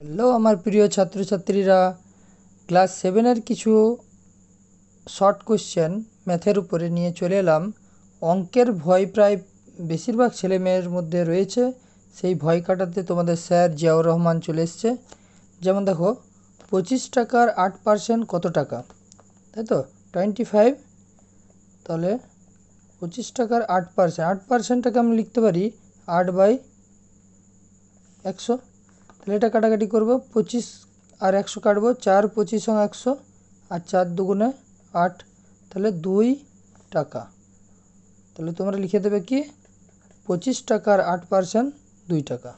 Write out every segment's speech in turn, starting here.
Hello, আমার প্রিয় ছাত্রছাত্রীরা, ক্লাস সেভেনের কিছু শর্ট কোশ্চেন ম্যাথের উপরে নিয়ে চলে এলাম। অঙ্কের ভয় প্রায় বেশিরভাগ ছেলে মেয়ের মধ্যে রয়েছে। সেই ভয় কাটাতে তোমাদের স্যার জিয়াউর রহমান চলে এসছে। যেমন দেখো, পঁচিশ টাকার আট পার্সেন্ট কত টাকা? তাই তো? টোয়েন্টি ফাইভ তাহলে পঁচিশ টাকার আট পার্সেন্ট আট পার্সেন্টটাকে আমি লিখতে পারি আট বাই একশো। তাহলে এটা কাটাকাটি করব, পঁচিশ আর একশো কাটবো, চার পঁচিশ সঙ্গে একশো আর চার দুগুণে আট, তাহলে দুই টাকা। তাহলে তোমরা লিখে দেবে কি, পঁচিশ টাকার আট পার্সেন্ট দুই টাকা।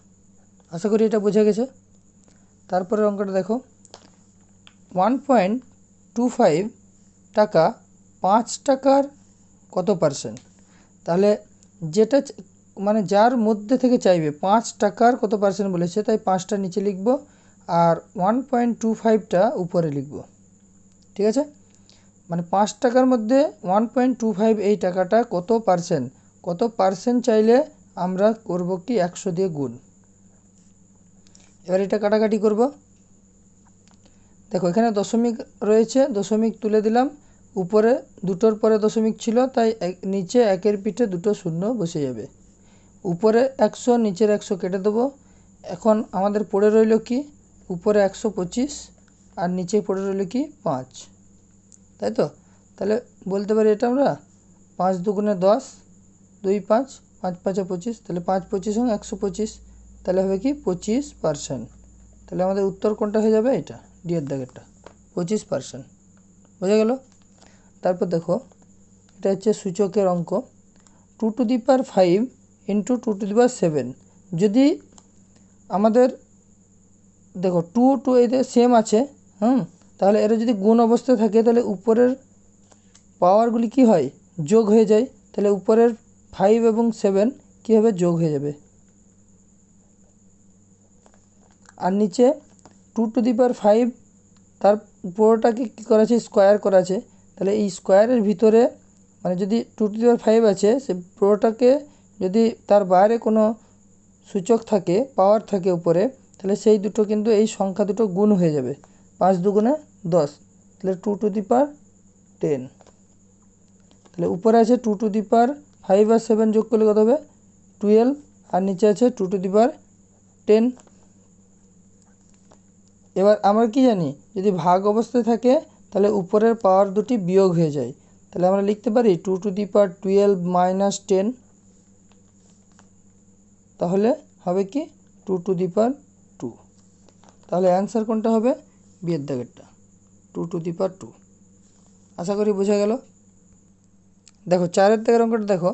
আশা করি এটা বোঝা গেছে। তারপরে অঙ্কটা দেখো, ওয়ান পয়েন্ট টু ফাইভ টাকা পাঁচ টাকার কত পার্সেন্ট? তাহলে যেটা মানে যার মধ্যে থেকে চাইবে, পাঁচ টাকার কত পার্সেন্ট বলেছে, তাই পাঁচটা নিচে লিখব আর ওয়ান পয়েন্ট টু ফাইভটা উপরে লিখব, ঠিক আছে? মানে পাঁচ টাকার মধ্যে ওয়ান পয়েন্ট টু ফাইভ এই টাকাটা কত পার্সেন্ট কত পার্সেন্ট চাইলে আমরা করব কি একশো দিয়ে গুণ? এবার এটা কাটাকাটি করব। দেখো, এখানে দশমিক রয়েছে, দশমিক তুলে দিলাম। উপরে, দুটোর পরে দশমিক ছিল, তাই নিচে একের পিঠে দুটো শূন্য বসে যাবে। উপরে একশো, নিচের একশো কেটে দেবো। এখন আমাদের পড়ে রইল কি? উপরে একশো পঁচিশ আর নিচে পড়ে রইল কি? পাঁচ। তাই তো? তাহলে বলতে পারি এটা আমরা? পাঁচ দুগুণে দশ, দুই পাঁচ পাঁচ পাঁচে পঁচিশ, তাহলে পাঁচ পঁচিশ এবং একশো পঁচিশ, তাহলে হবে কি? পঁচিশ পার্সেন্ট। তাহলে আমাদের উত্তর কোনটা হয়ে যাবে? এটা ডিয়ের দাগেরটা। পঁচিশ পার্সেন্ট। বোঝা গেল? তারপর দেখো, এটা হচ্ছে সূচকের অঙ্ক। Two to the power five into two to the power seven যদি আমাদের, দেখো টু টু এদের সেম আছে, হুম? তাহলে এরা যদি গুণ অবস্থায় থাকে, তাহলে উপরের পাওয়ারগুলি কি হয়? যোগ হয়ে যায়। তাহলে উপরের ফাইভ এবং সেভেন কী হবে? যোগ হয়ে যাবে। আর নিচে two to the power five তার পুরোটাকে কী করা আছে? স্কোয়ার করা আছে। তাহলে এই স্কোয়ারের ভিতরে মানে যদি two to the power five আছে, সে পুরোটাকে যদি তার বাইরে কোনো সূচক থাকে পাওয়ার থাকে উপরে, তাহলে সেই দুটো কিন্তু এই সংখ্যা দুটো গুণ হয়ে যাবে। পাঁচ দুগুণে দশ, তাহলে two to the power ten তাহলে উপরে আছে two to the power five R seven যোগ করলে কত হবে? টুয়েলভ আর নিচে আছে two to the power ten এবার আমরা কি জানি? যদি ভাগ অবস্থায় থাকে, তাহলে উপরের পাওয়ার দুটি বিয়োগ হয়ে যায়। তাহলে আমরা লিখতে পারি two to the power twelve minus ten তাহলে হবে কি two to the power two. তাহলে অ্যান্সার কোনটা হবে? বিয়ের দাগেরটা। Two to the power two. আশা করি বোঝা গেল? দেখো, চারের দাগের অঙ্কটা দেখো।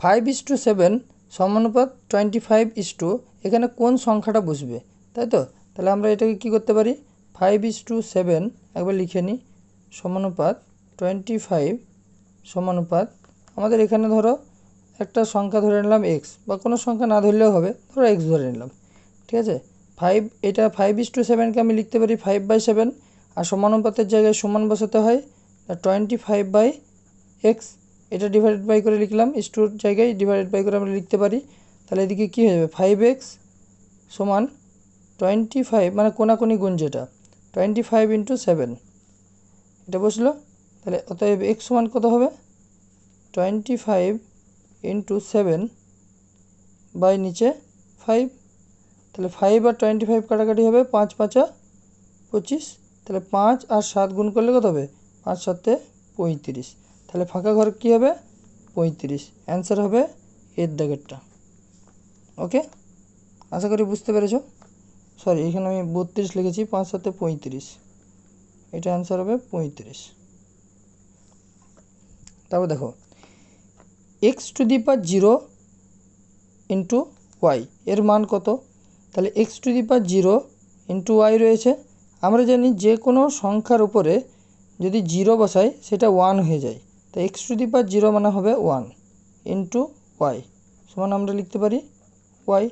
ফাইভ ইস টু সেভেন সমানুপাত টোয়েন্টি ফাইভ ইস টু এখানে কোন সংখ্যাটা বসবে? তাই তো? তাহলে আমরা এটাকে কি করতে পারি? ফাইভ ইস টু সেভেন একবার লিখে নিই সমানুপাত টোয়েন্টি ফাইভ সমানুপাত, আমাদের এখানে ধরো একটা সংখ্যা ধরে নিলাম এক্স বা কোনো সংখ্যা না ধরলেও হবে, ধরো এক্স ধরে নিলাম, ঠিক আছে? ফাইভ এটা ফাইভ ইস টু সেভেনকে আমি লিখতে পারি ফাইভ বাই সেভেন আর সমানুপাতের জায়গায় সমান বসাতে হয় টোয়েন্টি ফাইভ বাই এক্স এটা ডিভাইডেড বাই করে লিখলাম টুর জায়গায় ডিভাইডেড বাই করে আমরা লিখতে পারি, তাহলে এদিকে কী হয়ে যাবে? ফাইভ এক্স সমান টোয়েন্টি ফাইভ মানে কোনাকুনি গুণ যেটা টোয়েন্টি ফাইভ ইন্টু সেভেন এটা বসল, তাহলে অতএব এক্স সমান কত হবে? Twenty five into seven by নিচে ফাইভ তাহলে ফাইভ আর টোয়েন্টি ফাইভ কাটাকাটি হবে পাঁচ, পাঁচা পঁচিশ, তাহলে পাঁচ আর সাত গুণ করলে কত হবে? পাঁচ সাতে পঁয়ত্রিশ। তাহলে ফাঁকা ঘর কী হবে? পঁয়ত্রিশ। অ্যান্সার হবে এর দাগেরটা। ওকে আশা করি বুঝতে পেরেছ? সরি এখানে আমি বত্রিশ লিখেছি, পাঁচ সাতে পঁয়ত্রিশ। এটা অ্যান্সার হবে পঁয়ত্রিশ। তারপর দেখো X to the power zero into Y এর মান কত? তাহলে X to the power zero into Y রয়েছে। আমরা জানি যে কোনো সংখ্যার উপরে যদি জিরো বসাই, সেটা ওয়ান হয়ে যায়। তো X to the power zero মানে হবে ওয়ান ইন্টু ওয়াই সমান আমরা লিখতে পারি ওয়াই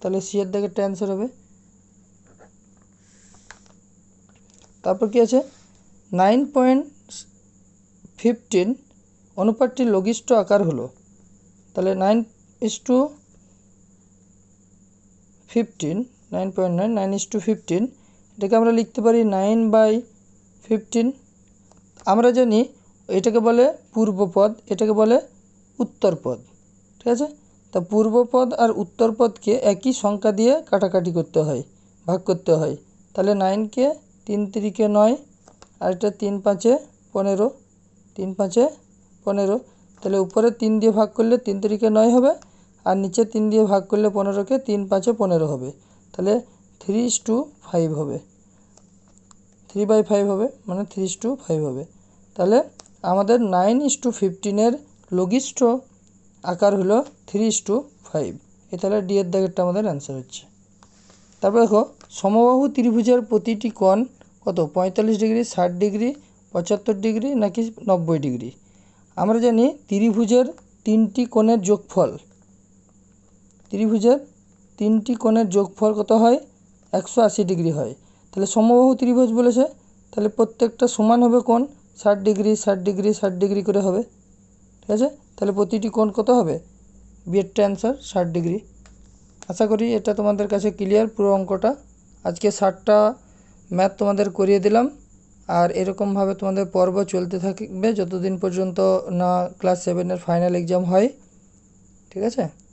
তাহলে সি এর দাগেরটা অ্যান্সার হবে। তারপর কি আছে? নাইন পয়েন্ট ফিফটিন অনুপাতটির লঘিষ্ঠ আকার হলো। তাহলে nine is to fifteen nine point nine nine is to fifteen এটাকে আমরা লিখতে পারি নাইন বাই ফিফটিন আমরা জানি এটাকে বলে পূর্বপদ, এটাকে বলে উত্তরপদ, ঠিক আছে? তা পূর্বপদ আর উত্তরপদকে একই সংখ্যা দিয়ে কাটাকাটি করতে হয়, ভাগ করতে হয়। তাহলে নাইনকে তিন তিরিকে নয়, আর এটা তিন পাঁচে পনেরো, তিন পাঁচে পনেরো। তাহলে উপরে তিন দিয়ে ভাগ করলে তিন তিরিকে নয় হবে, আর নিচে তিন দিয়ে ভাগ করলে পনেরোকে তিন পাঁচে পনেরো হবে। তাহলে থ্রি টু ফাইভ হবে। থ্রি বাই ফাইভ হবে মানে থ্রি টু ফাইভ হবে। তাহলে আমাদের নাইন ইস টু ফিফটিনের লঘিষ্ঠ আকার হলো three is to five A তাহলে ডি এর দাগেরটা আমাদের অ্যান্সার হচ্ছে। তারপর দেখো, সমবাহু ত্রিভুজের প্রতিটি কোণ কত? পঁয়তাল্লিশ ডিগ্রি, ষাট ডিগ্রি, পঁচাত্তর ডিগ্রি নাকি নব্বই ডিগ্রি? আমরা জানি ত্রিভুজের তিনটি কোণের যোগফল। ত্রিভুজের তিনটি কোণের যোগফল কত হয়? একশো আশি ডিগ্রি হয়। তাহলে সমবাহু ত্রিভুজ বলেছে। তাহলে প্রত্যেকটা সমান হবে কোণ ষাট ডিগ্রি ষাট ডিগ্রি ষাট ডিগ্রি করে হবে। ঠিক আছে? তাহলে প্রতিটি কোণ কত হবে? বিয়েরটা অ্যান্সার ষাট ডিগ্রি। আশা করি এটা তোমাদের কাছে ক্লিয়ার পুরো অঙ্কটা। আজকে ষাটটা ম্যাথ তোমাদের করিয়ে দিলাম। আর এরকমভাবে তোমাদের পর্ব চলতে থাকবে যতদিন পর্যন্ত না ক্লাস সেভেনের ফাইনাল এক্সাম হয়, ঠিক আছে?